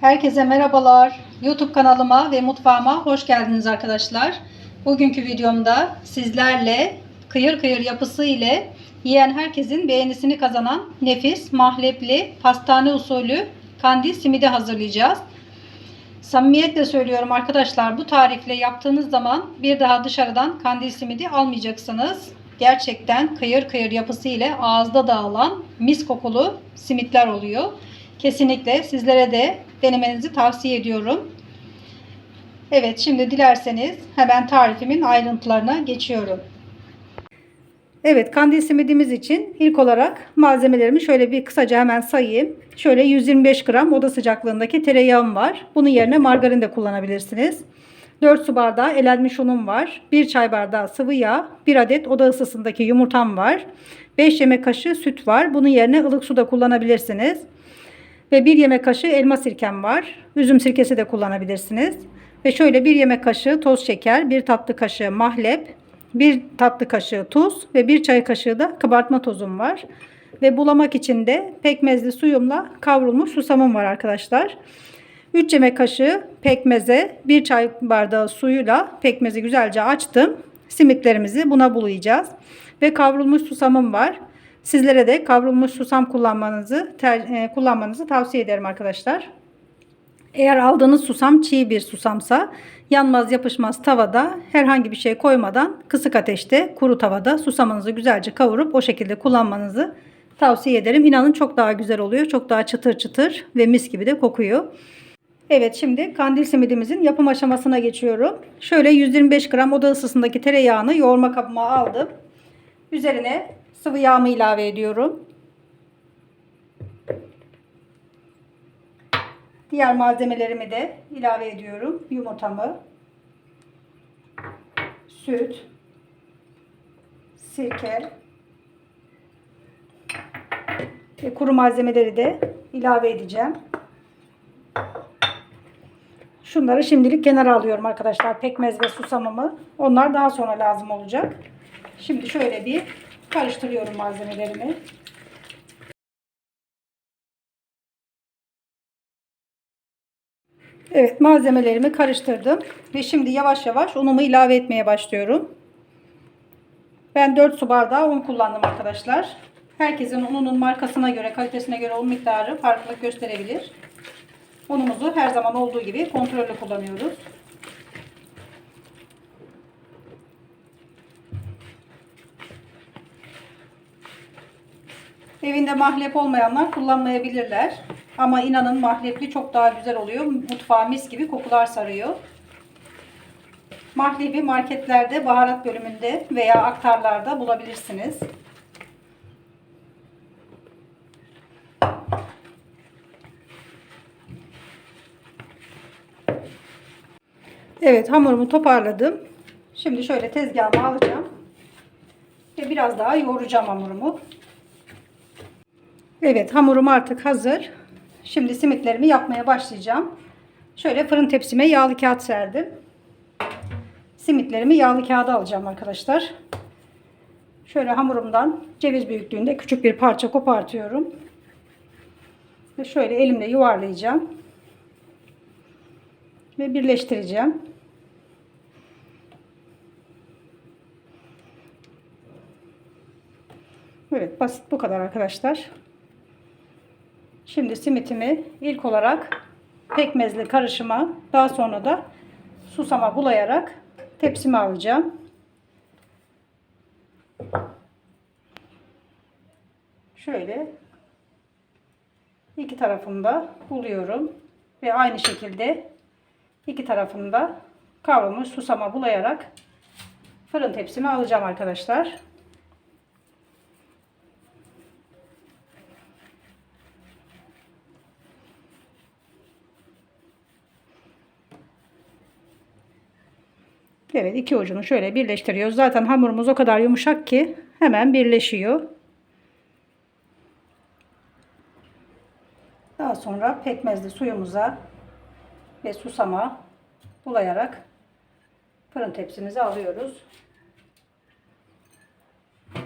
Herkese merhabalar. YouTube kanalıma ve mutfağıma hoş geldiniz arkadaşlar. Bugünkü videomda sizlerle kıyır kıyır yapısı ile yiyen herkesin beğenisini kazanan nefis, mahlepli, pastane usulü kandil simidi hazırlayacağız. Samimiyetle söylüyorum arkadaşlar bu tarifle yaptığınız zaman bir daha dışarıdan kandil simidi almayacaksınız. Gerçekten kıyır kıyır yapısı ile ağızda dağılan mis kokulu simitler oluyor. Kesinlikle sizlere de denemenizi tavsiye ediyorum. Evet şimdi dilerseniz hemen tarifimin ayrıntılarına geçiyorum. Evet kandil simidimiz için ilk olarak malzemelerimi şöyle bir kısaca hemen sayayım. Şöyle 125 gram oda sıcaklığındaki tereyağım var. Bunun yerine margarin de kullanabilirsiniz. 4 su bardağı elenmiş unum var. 1 çay bardağı sıvı yağ. 1 adet oda ısısındaki yumurtam var. 5 yemek kaşığı süt var. Bunun yerine ılık su da kullanabilirsiniz. Ve 1 yemek kaşığı elma sirkem var. Üzüm sirkesi de kullanabilirsiniz. Ve şöyle 1 yemek kaşığı toz şeker, 1 tatlı kaşığı mahlep, 1 tatlı kaşığı tuz ve 1 çay kaşığı da kabartma tozum var. Ve bulamak için de pekmezli suyumla kavrulmuş susamım var arkadaşlar. 3 yemek kaşığı pekmeze 1 çay bardağı suyuyla pekmezi güzelce açtım. Simitlerimizi buna bulayacağız. Ve kavrulmuş susamım var. Sizlere de kavrulmuş susam kullanmanızı ter, e, kullanmanızı tavsiye ederim arkadaşlar. Eğer aldığınız susam çiğ bir susamsa yanmaz yapışmaz tavada herhangi bir şey koymadan kısık ateşte kuru tavada susamınızı güzelce kavurup o şekilde kullanmanızı tavsiye ederim. İnanın çok daha güzel oluyor. Çok daha çıtır çıtır ve mis gibi de kokuyor. Evet şimdi kandil simidimizin yapım aşamasına geçiyorum. Şöyle 125 gram oda ısısındaki tereyağını yoğurma kabıma aldım. Üzerine sıvı yağımı ilave ediyorum. Diğer malzemelerimi de ilave ediyorum. Yumurtamı, süt, sirke ve kuru malzemeleri de ilave edeceğim. Şunları şimdilik kenara alıyorum arkadaşlar. Pekmez ve susamımı. Onlar daha sonra lazım olacak. Şimdi şöyle bir karıştırıyorum malzemelerimi. Evet malzemelerimi karıştırdım. Ve şimdi yavaş yavaş unumu ilave etmeye başlıyorum. Ben 4 su bardağı un kullandım arkadaşlar. Herkesin ununun markasına göre, kalitesine göre un miktarı farklılık gösterebilir. Unumuzu her zaman olduğu gibi kontrollü kullanıyoruz. Evinde mahlep olmayanlar kullanmayabilirler. Ama inanın mahlepli çok daha güzel oluyor. Mutfağı mis gibi kokular sarıyor. Mahlebi marketlerde, baharat bölümünde veya aktarlarda bulabilirsiniz. Evet hamurumu toparladım. Şimdi şöyle tezgahıma alacağım. Ve biraz daha yoğuracağım hamurumu. Evet hamurum artık hazır. Şimdi simitlerimi yapmaya başlayacağım. Şöyle fırın tepsime yağlı kağıt serdim. Simitlerimi yağlı kağıda alacağım arkadaşlar. Şöyle hamurumdan ceviz büyüklüğünde küçük bir parça kopartıyorum. Ve şöyle elimle yuvarlayacağım. Ve birleştireceğim. Evet basit bu kadar arkadaşlar. Şimdi simitimi ilk olarak pekmezli karışıma daha sonra da susama bulayarak tepsime alacağım. Şöyle iki tarafında buluyorum ve aynı şekilde iki tarafında kavrulmuş susama bulayarak fırın tepsime alacağım arkadaşlar. Evet iki ucunu şöyle birleştiriyoruz. Zaten hamurumuz o kadar yumuşak ki hemen birleşiyor. Daha sonra pekmezli suyumuza ve susama bulayarak fırın tepsimize alıyoruz.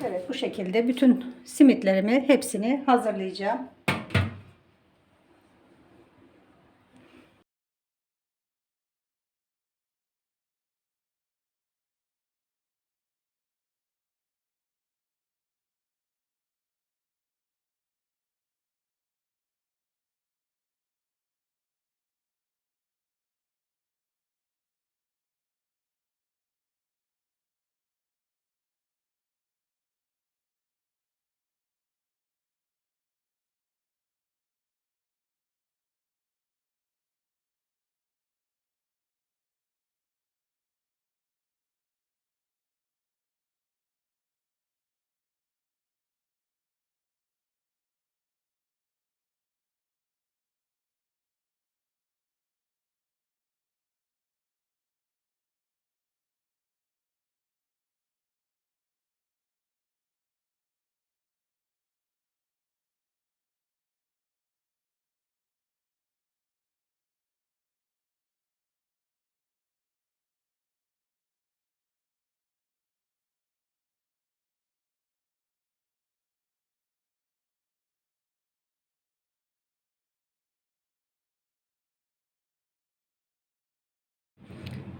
Evet bu şekilde bütün simitlerimi hepsini hazırlayacağım.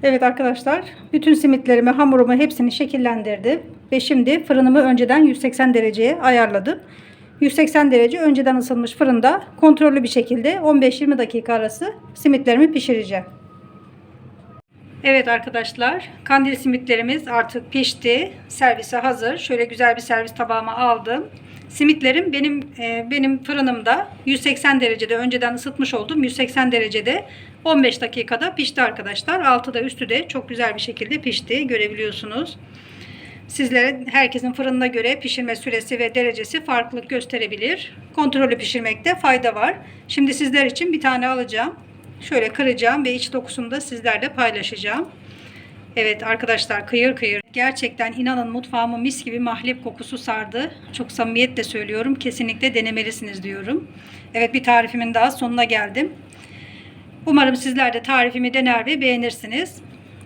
Evet arkadaşlar, bütün simitlerimi, hamurumu hepsini şekillendirdim. Ve şimdi fırınımı önceden 180 dereceye ayarladım. 180 derece önceden ısınmış fırında kontrollü bir şekilde 15-20 dakika arası simitlerimi pişireceğim. Evet arkadaşlar, kandil simitlerimiz artık pişti. Servise hazır. Şöyle güzel bir servis tabağıma aldım. Simitlerim benim e, benim fırınımda 180 derecede önceden ısıtmış oldum. 180 derecede 15 dakikada pişti arkadaşlar. Altı da üstü de çok güzel bir şekilde pişti. Görebiliyorsunuz. Sizlere herkesin fırınına göre pişirme süresi ve derecesi farklılık gösterebilir. Kontrollü pişirmekte fayda var. Şimdi sizler için bir tane alacağım. Şöyle kıracağım ve iç dokusunu da sizlerle paylaşacağım. Evet arkadaşlar kıyır kıyır. Gerçekten inanın mutfağımı mis gibi mahlep kokusu sardı. Çok samimiyetle söylüyorum. Kesinlikle denemelisiniz diyorum. Evet bir tarifimin daha sonuna geldim. Umarım sizler de tarifimi dener ve beğenirsiniz.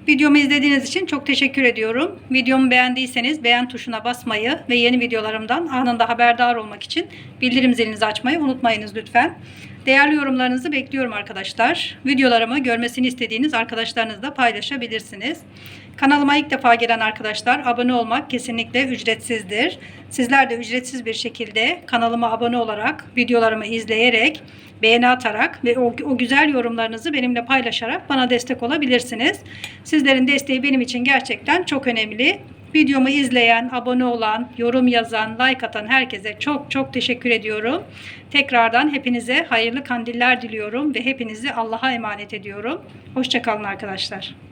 Videomu izlediğiniz için çok teşekkür ediyorum. Videomu beğendiyseniz beğen tuşuna basmayı ve yeni videolarımdan anında haberdar olmak için bildirim zilinizi açmayı unutmayınız lütfen. Değerli yorumlarınızı bekliyorum arkadaşlar. Videolarımı görmesini istediğiniz arkadaşlarınızla paylaşabilirsiniz. Kanalıma ilk defa gelen arkadaşlar abone olmak kesinlikle ücretsizdir. Sizler de ücretsiz bir şekilde kanalıma abone olarak, videolarımı izleyerek, beğeni atarak ve o, o güzel yorumlarınızı benimle paylaşarak bana destek olabilirsiniz. Sizlerin desteği benim için gerçekten çok önemli. Videomu izleyen, abone olan, yorum yazan, like atan herkese çok çok teşekkür ediyorum. Tekrardan hepinize hayırlı kandiller diliyorum ve hepinizi Allah'a emanet ediyorum. Hoşçakalın arkadaşlar.